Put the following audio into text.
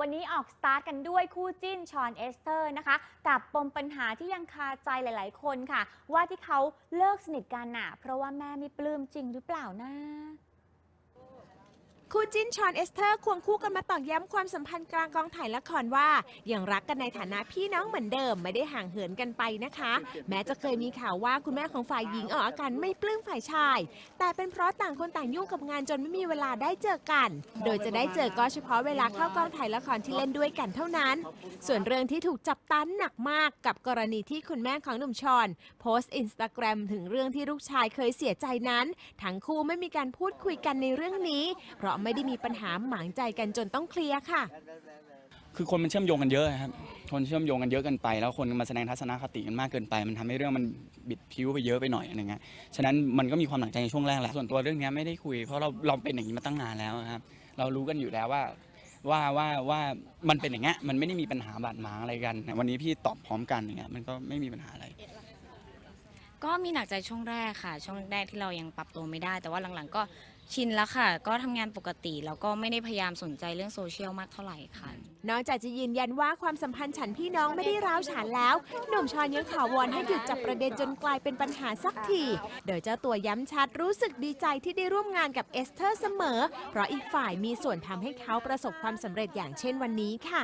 วันนี้ออกสตาร์ทกันด้วยคู่จิ้นชอนเอสเตอร์นะคะ กับปมปัญหาที่ยังคาใจหลาย ๆ คนค่ะ ว่าที่เขาเลิกสนิทกันน่ะ เพราะว่าแม่ไม่ปลื้มจริงหรือเปล่านะ คู่จิ้นชอนเอสเตอร์ควงคู่กันมาตอกย้ำความสัมพันธ์กลางกองถ่ายละครว่า ยังรักกันในฐานะพี่น้องเหมือนเดิมไม่ได้ห่างเหินกันไปนะคะ แม้จะเคยมีข่าวว่าคุณแม่ของฝ่ายหญิงออกอาการไม่ปลื้มฝ่ายชาย แต่เป็นเพราะต่างคนต่างยุ่งกับงานจนไม่มีเวลาได้เจอกัน โดยจะได้เจอก็เฉพาะเวลาเข้ากองถ่ายละครที่เล่นด้วยกันเท่านั้น ส่วนเรื่องที่ถูกจับตันหนักมากกับกรณีที่คุณแม่ของหนุ่มชอน โพสต์อินสตาแกรมถึงเรื่องที่ลูกชายเคยเสียใจนั้น ทั้งคู่ไม่มีการพูดคุยกันในเรื่องนี้ เพราะไม่ได้มีปัญหาหมางใจกันจนต้องเคลียร์ค่ะ คือคนมันเชื่อมโยงกันเยอะครับ คนเชื่อมโยงกันเยอะเกินไป แล้วคนมาแสดงทัศนคติกันมากเกินไป มันทำให้เรื่องมันบิดผิวไปเยอะไปหน่อยอะไรเงี้ย ฉะนั้นมันก็มีความหนักใจในช่วงแรกแหละ ส่วนตัวเรื่องเนี้ยไม่ได้คุย เพราะเราเราเป็นอย่างนี้มาตั้งนานแล้วครับ เรารู้กันอยู่แล้วว่าว่าว่าว่ามันเป็นอย่างเงี้ย มันไม่ได้มีปัญหาบาดหมางอะไรกัน วันนี้พี่ตอบพร้อมกันอย่างเงี้ย มันก็ไม่มีปัญหาอะไร ก็มีหนักใจช่วงแรกค่ะ ช่วงแรกที่เรายังปรับตัวไม่ได้ แต่ว่าหลังๆก็ ชินแล้วค่ะ ก็ทำงานปกติแล้วก็ไม่ได้พยายามสนใจเรื่องโซเชียลมากเท่าไหร่ค่ะ นอกจากจะยืนยันว่าความสัมพันธ์ฉันพี่น้องไม่ได้ร้าวฉานแล้ว หนุ่มชอนยังข่าววอนให้หยุดจับประเด็นจนกลายเป็นปัญหาสักที โดยเจ้าตัวย้ำชัดรู้สึกดีใจที่ได้ร่วมงานกับเอสเธอร์เสมอ เพราะอีกฝ่ายมีส่วนทำให้เขาประสบความสำเร็จอย่างเช่นวันนี้ค่ะ